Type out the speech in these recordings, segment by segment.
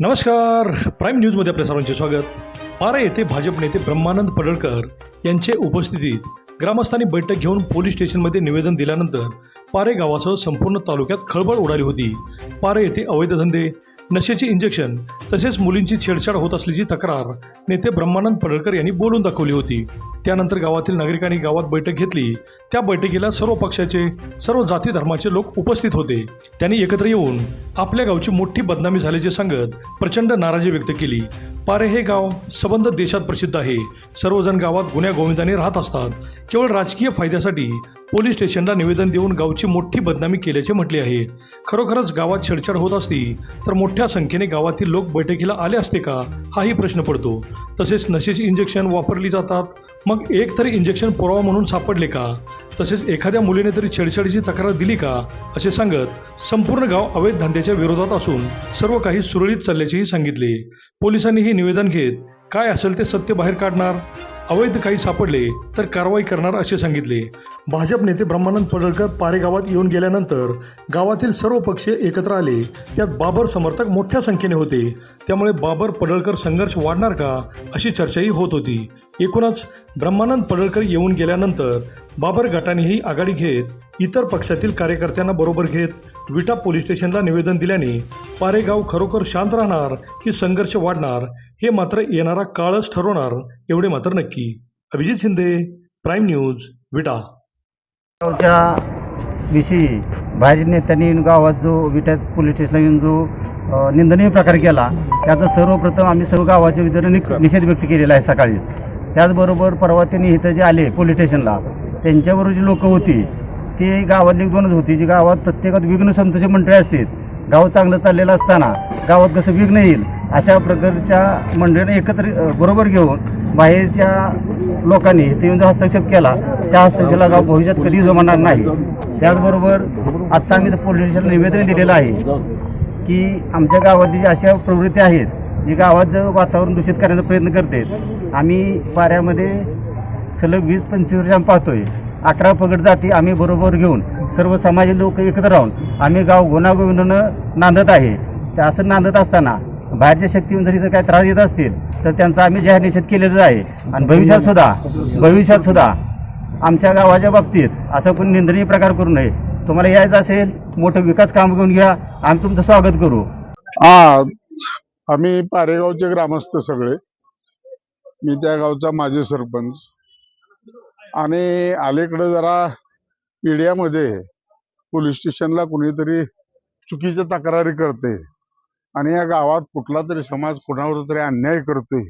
नमस्कार. प्राईम न्यूजमध्ये आपल्या सर्वांचे स्वागत. पारा येथे भाजप नेते ब्रह्मानंद पडळकर यांचे उपस्थितीत ग्रामस्थांनी बैठक घेऊन पोलीस स्टेशनमध्ये निवेदन दिल्यानंतर पारे गावासह संपूर्ण तालुक्यात खळबळ उडाली होती. पारे येथे अवैध धंदे नशेचे इंजेक्शन तसेच मुलींची छेडछाड होत असल्याची तक्रार नेते ब्रह्मानंद पडळकर यांनी बोलून दाखवली होती. त्यानंतर गावातील नागरिकांनी गावात बैठक घेतली. त्या बैठकीला सर्व पक्षाचे सर्व जाती धर्माचे लोक उपस्थित होते. त्यांनी एकत्र येऊन आपल्या गावची मोठी बदनामी झाल्याचे सांगत प्रचंड नाराजी व्यक्त केली. पारे हे गाव सबंध देशात प्रसिद्ध आहे. सर्वजण गावात गुन्ह्या गोविंदाने राहत असतात. केवळ राजकीय फायद्यासाठी पोलीस स्टेशनला निवेदन देऊन गावची मोठी बदनामी केल्याचे म्हटले आहे. खरोखरच गावात छेडछाड होत असती तर मोठ्या संख्येने गावातील लोक बैठकीला आले असते का? हाही प्रश्न पडतो. तसेच नशेची इंजेक्शन वापरली जातात. मग एक तरी इंजेक्शन पुरावा म्हणून सापडले का? तसेच एखाद्या मुलीने तरी छेडछाडीची तक्रार दिली का? असे सांगत संपूर्ण गाव अवैध धंद्याच्या विरोधात असून सर्व काही सुरळीत चालल्याचेही सांगितले. पोलिसांनी हे निवेदन घेत काय असेल ते सत्य बाहेर काढणार? अवैध काही सापडले तर कारवाई करणार असे सांगितले. भाजप नेते ब्रह्मानंद पडळकर पारे गावात येऊन गेल्यानंतर गावातील सर्व पक्ष एकत्र आले. त्यात बाबर समर्थक मोठ्या संख्येने होते. त्यामुळे बाबर पडळकर संघर्ष वाढणार का अशी चर्चाही होत होती. एकूणच ब्रह्मानंद पडळकर येऊन गेल्यानंतर बाबर गटानेही आघाडी घेत इतर पक्षातील कार्यकर्त्यांना बरोबर घेत विटा पोलीस स्टेशनला निवेदन दिल्याने पारेगाव खरोखर शांत राहणार की संघर्ष वाढणार हे मात्र येणारा काळच ठरवणार एवढे मात्र नक्की. Abhijit Shinde prime news Vita. विषयी भाजी नेत्यांनी गावात जो विटा पोलीस स्टेशनला येऊन जो निंदनीय प्रकार केला त्याचा सर्वप्रथम आम्ही सर्व गावाच्या विद्यार्थ्यांनी निषेध व्यक्त केलेला आहे सकाळी. त्याचबरोबर परवा त्यांनी इथं जे आले पोलीस स्टेशनला त्यांच्याबरोबर जी लोकं होती ती गावातली दोनच होती जी गावात प्रत्येकात विघ्न संतोषी मंडळी असतील गाव चांगलं चाललेलं असताना गावात कसं विघ्न येईल अशा प्रकारच्या मंडळीने एकत्र बरोबर घेऊन बाहेरच्या लोकांनी इथे येऊन जो हस्तक्षेप केला त्या हस्तक्षेपाला गाव भविष्यात कधी जमणार नाही. त्याचबरोबर आत्ता आम्ही पोलीस स्टेशनला निवेदन दिलेलं आहे की आमच्या गावातली ज्या अशा प्रवृत्ती आहेत जी गावात जर वातावरण दूषित करण्याचा प्रयत्न करते आम्ही पाऱ्यामध्ये सलग वीस पंचवीस वर्ष आम्ही पाहतोय. अठरा पगड जाती आम्ही बरोबर घेऊन सर्व समाज लोक एकत्र राहून आम्ही गाव गुन्हागोविंदानं नांदत आहे. ते असं नांदत असताना बाहेरच्या शक्तीवर जरी जर काय त्रास देत असतील तर त्यांचा आम्ही जाहीर निषेध केलेला आहे. आणि भविष्यात सुद्धा भविष्यात सुद्धा आमच्या गावाच्या बाबतीत असं कोणी निंदनीय प्रकार करू नये. तुम्हाला यायचं असेल मोठं विकास काम घेऊन घ्या आम्ही तुमचं स्वागत करू. हा आम्ही पारेगावचे ग्रामस्थ सगळे. मी त्या गावचा माजी सरपंच. आणि अलीकडं जरा मीडियामध्ये पोलीस स्टेशनला कुणीतरी चुकीच्या तक्रारी करते आणि या गावात कुठला तरी समाज कुणावर तरी अन्याय करतोय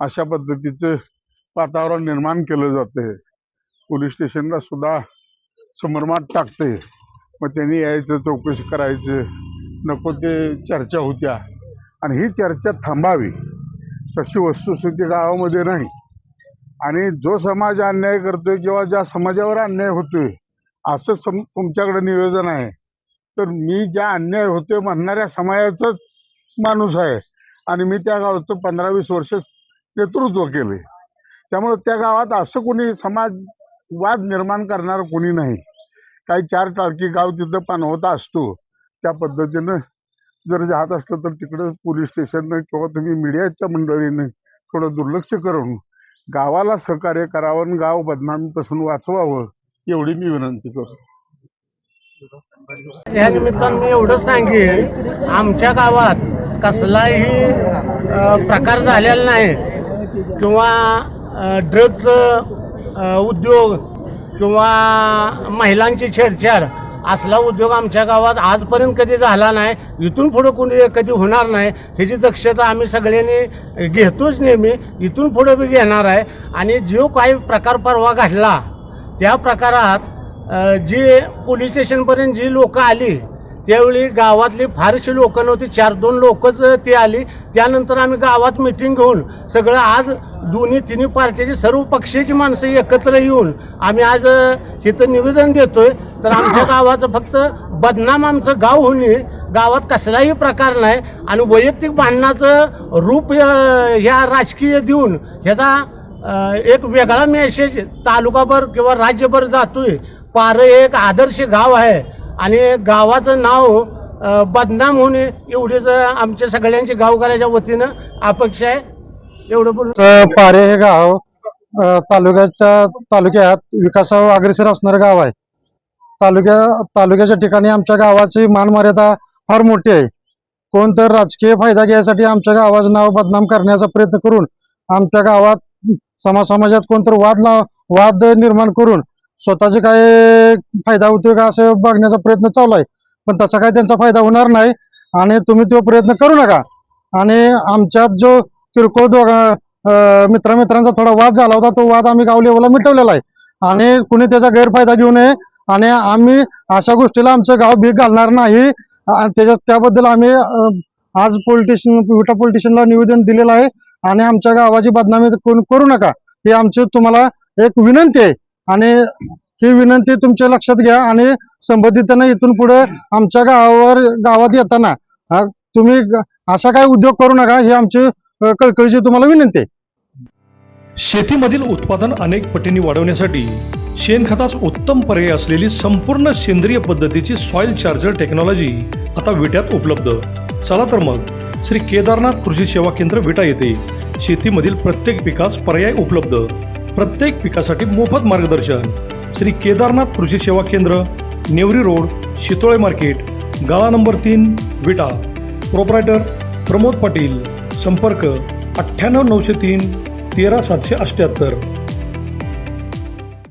अशा पद्धतीचं वातावरण निर्माण केलं जातं. पोलीस स्टेशनला सुद्धा समरमात टाकते. मग त्यांनी यायचं चौकशी करायचं नको ते चर्चा होत्या. आणि ही चर्चा थांबावी. तशी वस्तुस्थिती गावामध्ये नाही. आणि जो समाज अन्याय करतोय किंवा ज्या समाजावर अन्याय होतोय असं सम तुमच्याकडे निवेदन आहे. तर मी ज्या अन्याय होतोय म्हणणाऱ्या समाजाचाच माणूस आहे. आणि मी त्या गावाचं पंधरा वीस वर्ष नेतृत्व केले त्यामुळे त्या गावात असं कोणी समाज वाद निर्माण करणारं कोणी नाही. काही चार टाळकी गाव तिथं पाणवता असतो. त्या पद्धतीनं जर जात असलं तर तिकडं पोलीस स्टेशननं किंवा तुम्ही मीडियाच्या मंडळीनं थोडं दुर्लक्ष करून गावाला सहकार्य करावं आणि गाव बदनामीपासून वाचवावं एवढी मी विनंती करतो. या निमित्तानं मी एवढं सांगेन आमच्या गावात कसलाही प्रकार झालेला नाही. किंवा ड्रग्ज उद्योग किंवा महिलांची छेडछाड असला उद्योग आमच्या गावात आजपर्यंत कधी झाला नाही इथून पुढे कोणी कधी होणार नाही ह्याची दक्षता आम्ही सगळ्यांनी घेतोच नेहमी इथून पुढे बी घेणार आहे. आणि जो काही प्रकार परवा घडला त्या प्रकारात जी पोलीस स्टेशनपर्यंत जी लोकं आली त्यावेळी गावातली फारशी लोक नव्हती. चार दोन लोकच ती आली. त्यानंतर आम्ही गावात मिटिंग घेऊन सगळं आज दोन्ही तिन्ही पार्टीची सर्व पक्षाची माणसं एकत्र येऊन आम्ही आज इथं निवेदन देतोय. तर आमच्या गावाचं फक्त बदनाम आमचं गाव होणे गावात कसलाही प्रकार नाही. आणि वैयक्तिक भांडणाचं रूप ह्या राजकीय देऊन ह्याचा एक वेगळा मेसेज तालुकाभर किंवा राज्यभर जातोय. पारं एक आदर्श गाव आहे. आणि गावाचं नाव बदनाम होणे एवढीच आमच्या सगळ्यांची गावकऱ्याच्या वतीनं अपेक्षा आहे. एवढं बोलून. पारे हे गाव तालुक्याच्या तालुक्यात विकासावर अग्रेसर असणारं गाव आहे. तालुक्या तालुक्याच्या ठिकाणी आमच्या गावाची मानमर्यादा फार मोठी आहे. कोण तर राजकीय फायदा घ्यायसाठी आमच्या गावाचं नाव बदनाम करण्याचा प्रयत्न करून आमच्या गावात समाज समाजात कोणतर वाद लाव वाद निर्माण करून स्वतःचे काय फायदा होतोय का असं बघण्याचा प्रयत्न चालू आहे. पण तसा काय त्यांचा फायदा होणार नाही आणि तुम्ही तो प्रयत्न करू नका. आणि आमच्यात जो किरकोळ दोघा मित्रामित्रांचा थोडा वाद झाला होता तो वाद आम्ही गाव लेवलला मिटवलेला आहे. आणि कुणी त्याचा गैरफायदा घेऊ नये आणि आम्ही अशा गोष्टीला आमचं गाव भीक घालणार नाही. आणि त्याच्या त्याबद्दल आम्ही आज पोलिटिशन विटा पोलिटिशनला निवेदन दिलेलं आहे. आणि आमच्या गावाची बदनामी कोण करू नका. ही आमची तुम्हाला एक विनंती आहे. आणि ही विनंती तुमच्या लक्षात घ्या आणि संबंधितांना इथून पुढे आमच्या गावावर गावात येताना तुम्ही असा काय उद्योग करू नका ही आमची कळकळीची तुम्हाला विनंती आहे. शेतीमधील उत्पादन अनेक पटींनी वाढवण्यासाठी शेणखताच उत्तम पर्याय असलेली संपूर्ण सेंद्रिय पद्धतीची सॉइल चार्जर टेक्नॉलॉजी आता विट्यात उपलब्ध. चला तर मग श्री केदारनाथ कृषी सेवा केंद्र विटा येथे शेतीमधील प्रत्येक पिकास पर्याय उपलब्ध. प्रत्येक पिकासाठी मोफत मार्गदर्शन. श्री केदारनाथ कृषी सेवा केंद्र नेवरी रोड शितोळे मार्केट गाळा नंबर तीन विटा. प्रोपरायटर प्रमोद पाटील. संपर्क अठ्ठ्याण्णव नऊशे तीन तेरा सातशे अठ्ठ्याहत्तर.